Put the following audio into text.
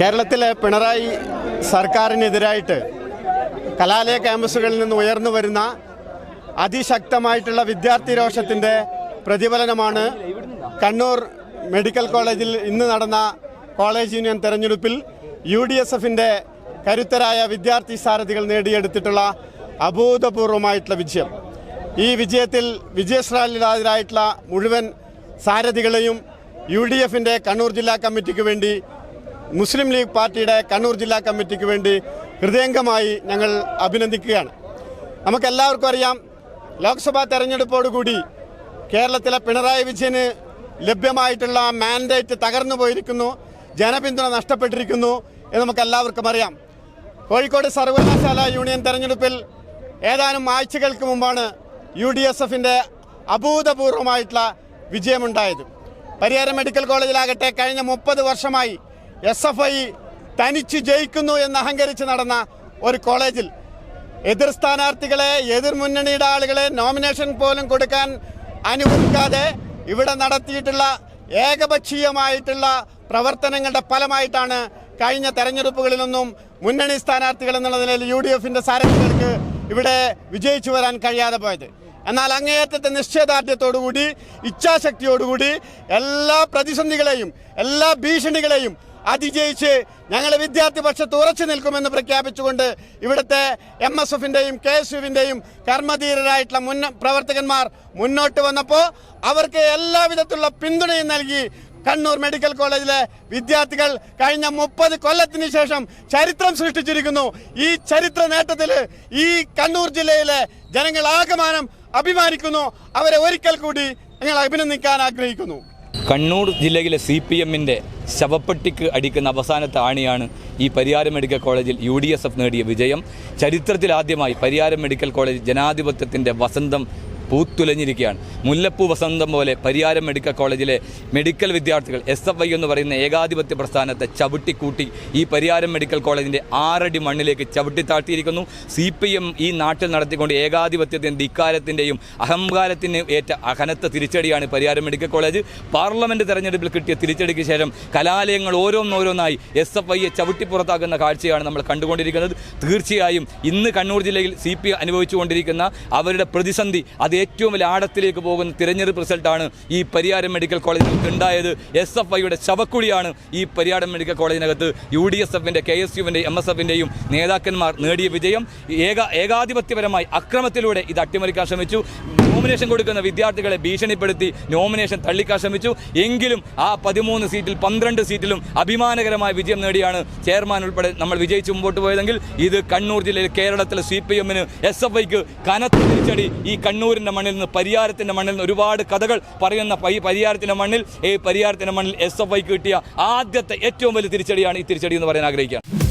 കേരളത്തിലെ പിണറായി സർക്കാരിനെതിരായിട്ട് കലാലയ ക്യാമ്പസുകളിൽ നിന്ന് ഉയർന്നു വരുന്ന അതിശക്തമായിട്ടുള്ള വിദ്യാർത്ഥി രോഷത്തിന്റെ പ്രതിഫലനമാണ് കണ്ണൂർ മെഡിക്കൽ കോളേജിൽ ഇന്ന് നടന്ന കോളേജ് യൂണിയൻ തെരഞ്ഞെടുപ്പിൽ യു ഡി എസ് എഫിന്റെ കരുത്തരായ വിദ്യാർത്ഥി സാരഥികൾ നേടിയെടുത്തിട്ടുള്ള അഭൂതപൂർവമായിട്ടുള്ള വിജയം. ഈ വിജയത്തിൽ വിജയശ്രാലിതരായിട്ടുള്ള മുഴുവൻ സാരഥികളെയും യു ഡി എഫിന്റെ കണ്ണൂർ ജില്ലാ കമ്മിറ്റിക്ക് വേണ്ടി മുസ്ലിം ലീഗ് പാർട്ടിയുടെ കണ്ണൂർ ജില്ലാ കമ്മിറ്റിക്ക് വേണ്ടി ഹൃദയംഗമായി ഞങ്ങൾ അഭിനന്ദിക്കുകയാണ്. നമുക്കെല്ലാവർക്കും അറിയാം ലോക്സഭാ തെരഞ്ഞെടുപ്പോടുകൂടി കേരളത്തിലെ പിണറായി വിജയന് ലഭ്യമായിട്ടുള്ള മാൻഡേറ്റ് തകർന്നു പോയിരിക്കുന്നു ജനപിന്തുണ നഷ്ടപ്പെട്ടിരിക്കുന്നു എന്ന് നമുക്കെല്ലാവർക്കും അറിയാം. കോഴിക്കോട് സർവകലാശാല യൂണിയൻ തെരഞ്ഞെടുപ്പിൽ ഏതാനും ആഴ്ചകൾക്ക് മുമ്പാണ് യു ഡി എസ് എഫിന്റെ അഭൂതപൂർവമായിട്ടുള്ള വിജയമുണ്ടായത്. പരിയാരം മെഡിക്കൽ കോളേജിലാകട്ടെ കഴിഞ്ഞ മുപ്പത് വർഷമായി എസ് എഫ് ഐ തനിച്ച് ജയിക്കുന്നു എന്ന് അഹങ്കരിച്ച് നടന്ന ഒരു കോളേജിൽ എതിർ സ്ഥാനാർത്ഥികളെ എതിർ മുന്നണിയുടെ ആളുകളെ നോമിനേഷൻ പോലും കൊടുക്കാൻ അനുവദിക്കാതെ ഇവിടെ നടത്തിയിട്ടുള്ള ഏകപക്ഷീയമായിട്ടുള്ള പ്രവർത്തനങ്ങളുടെ ഫലമായിട്ടാണ് കഴിഞ്ഞ തെരഞ്ഞെടുപ്പുകളിലൊന്നും മുന്നണി സ്ഥാനാർത്ഥികൾ എന്നുള്ള നിലയിൽ യു ഡി എഫിന്റെ സാരഥികൾക്ക് ഇവിടെ വിജയിച്ചു വരാൻ കഴിയാതെ പോയത്. എന്നാൽ അങ്ങേയറ്റത്തെ നിശ്ചയദാർഢ്യത്തോടുകൂടി ഇച്ഛാശക്തിയോടുകൂടി എല്ലാ പ്രതിസന്ധികളെയും എല്ലാ ഭീഷണികളെയും അതിജയിച്ച് ഞങ്ങൾ വിദ്യാർത്ഥി പക്ഷത്ത് ഉറച്ചു നിൽക്കുമെന്ന് പ്രഖ്യാപിച്ചുകൊണ്ട് ഇവിടുത്തെ എം എസ് എഫിന്റെയും കെ എസ് യുവിന്റെയും കർമ്മധീരരായിട്ടുള്ള മുന്ന പ്രവർത്തകന്മാർ മുന്നോട്ട് വന്നപ്പോൾ അവർക്ക് എല്ലാവിധത്തിലുള്ള പിന്തുണയും നൽകി കണ്ണൂർ മെഡിക്കൽ കോളേജിലെ വിദ്യാർത്ഥികൾ കഴിഞ്ഞ മുപ്പത് കൊല്ലത്തിന് ശേഷം ചരിത്രം സൃഷ്ടിച്ചിരിക്കുന്നു. ഈ ചരിത്ര നേട്ടത്തിൽ ഈ കണ്ണൂർ ജില്ലയിലെ ജനങ്ങൾ ആകമാനം അഭിമാനിക്കുന്നു. അവരെ ഒരിക്കൽ കൂടി ഞങ്ങൾ അഭിനന്ദിക്കാൻ ആഗ്രഹിക്കുന്നു. കണ്ണൂർ ജില്ലയിലെ സി പി എമ്മിന്റെ ശവപ്പെട്ടിക്ക് അടിക്കുന്ന അവസാനത്തെ ആണിയാണ് ഈ പരിയാരം മെഡിക്കൽ കോളേജിൽ യു ഡി എസ് എഫ് നേടിയ വിജയം. ചരിത്രത്തിലാദ്യമായി പരിയാരം മെഡിക്കൽ കോളേജ് ജനാധിപത്യത്തിന്റെ വസന്തം പൂത്തുലഞ്ഞിരിക്കുകയാണ്. മുല്ലപ്പൂ വസന്തം പോലെ പരിയാരം മെഡിക്കൽ കോളേജിലെ മെഡിക്കൽ വിദ്യാർത്ഥികൾ എസ് എഫ് ഐ എന്ന് പറയുന്ന ഏകാധിപത്യ പ്രസ്ഥാനത്തെ ചവിട്ടിക്കൂട്ടി ഈ പരിയാരം മെഡിക്കൽ കോളേജിന്റെ ആറടി മണ്ണിലേക്ക് ചവിട്ടി താഴ്ത്തിയിരിക്കുന്നു സി പി എം ഈ നാട്ടിൽ നടത്തിക്കൊണ്ട് ഏകാധിപത്യത്തിന്റെ ധിക്കാരത്തിന്റെയും അഹങ്കാരത്തിന്റെയും ഏറ്റ അഹനത്ത തിരിച്ചടിയാണ് പരിയാരം മെഡിക്കൽ കോളേജ്. പാർലമെന്റ് തെരഞ്ഞെടുപ്പിൽ കിട്ടിയ തിരിച്ചടിക്ക് ശേഷം കലാലയങ്ങൾ ഓരോന്നോരോന്നായി എസ് എഫ് ഐയെ ചവിട്ടിപ്പുറത്താക്കുന്ന കാഴ്ചയാണ് നമ്മൾ കണ്ടുകൊണ്ടിരിക്കുന്നത്. തീർച്ചയായും ഇന്ന് കണ്ണൂർ ജില്ലയിൽ സി പി അനുഭവിച്ചുകൊണ്ടിരിക്കുന്ന അവരുടെ പ്രതിസന്ധി അത് ഏറ്റവും വലിയ ആഴത്തിലേക്ക് പോകുന്ന തിരഞ്ഞെടുപ്പ് റിസൾട്ടാണ് ഈ പരിയാരം മെഡിക്കൽ കോളേജിൽ ഉണ്ടായത്. എസ് എഫ് ഐയുടെ ശവക്കുഴിയാണ് ഈ പരിയാരം മെഡിക്കൽ കോളേജിനകത്ത് യു ഡി എസ് എഫിന്റെ കെ എസ് യുവിന്റെ എം എസ് എഫിന്റെയും നേതാക്കന്മാർ നേടിയ വിജയം. ഏക ഏകാധിപത്യപരമായി അക്രമത്തിലൂടെ ഇത് അട്ടിമറിക്കാൻ ശ്രമിച്ചു. നോമിനേഷൻ കൊടുക്കുന്ന വിദ്യാർത്ഥികളെ ഭീഷണിപ്പെടുത്തി നോമിനേഷൻ തള്ളിക്കാൻ ശ്രമിച്ചു. എങ്കിലും ആ പതിമൂന്ന് സീറ്റിൽ പന്ത്രണ്ട് സീറ്റിലും അഭിമാനകരമായ വിജയം നേടിയാണ് ചെയർമാൻ ഉൾപ്പെടെ നമ്മൾ വിജയിച്ച് മുമ്പോട്ട് പോയതെങ്കിൽ ഇത് കണ്ണൂർ ജില്ലയിൽ കേരളത്തിലെ സി പി എമ്മിന് എസ് എഫ് ഐക്ക് കനത്ത തിരിച്ചടി ഈ കണ്ണൂരിന്റെ മണ്ണിൽ നിന്ന് പരിയാരത്തിന്റെ മണ്ണിൽ നിന്ന് ഒരുപാട് കഥകൾ പറയുന്ന ഈ പരിയാരത്തിന്റെ മണ്ണിൽ ഈ പരിയാരത്തിന്റെ മണ്ണിൽ എസ് എഫ് ഐക്ക് കിട്ടിയ ആദ്യത്തെ ഏറ്റവും വലിയ തിരിച്ചടിയാണ് ഈ തിരിച്ചടി എന്ന് പറയാൻ ആഗ്രഹിക്കുക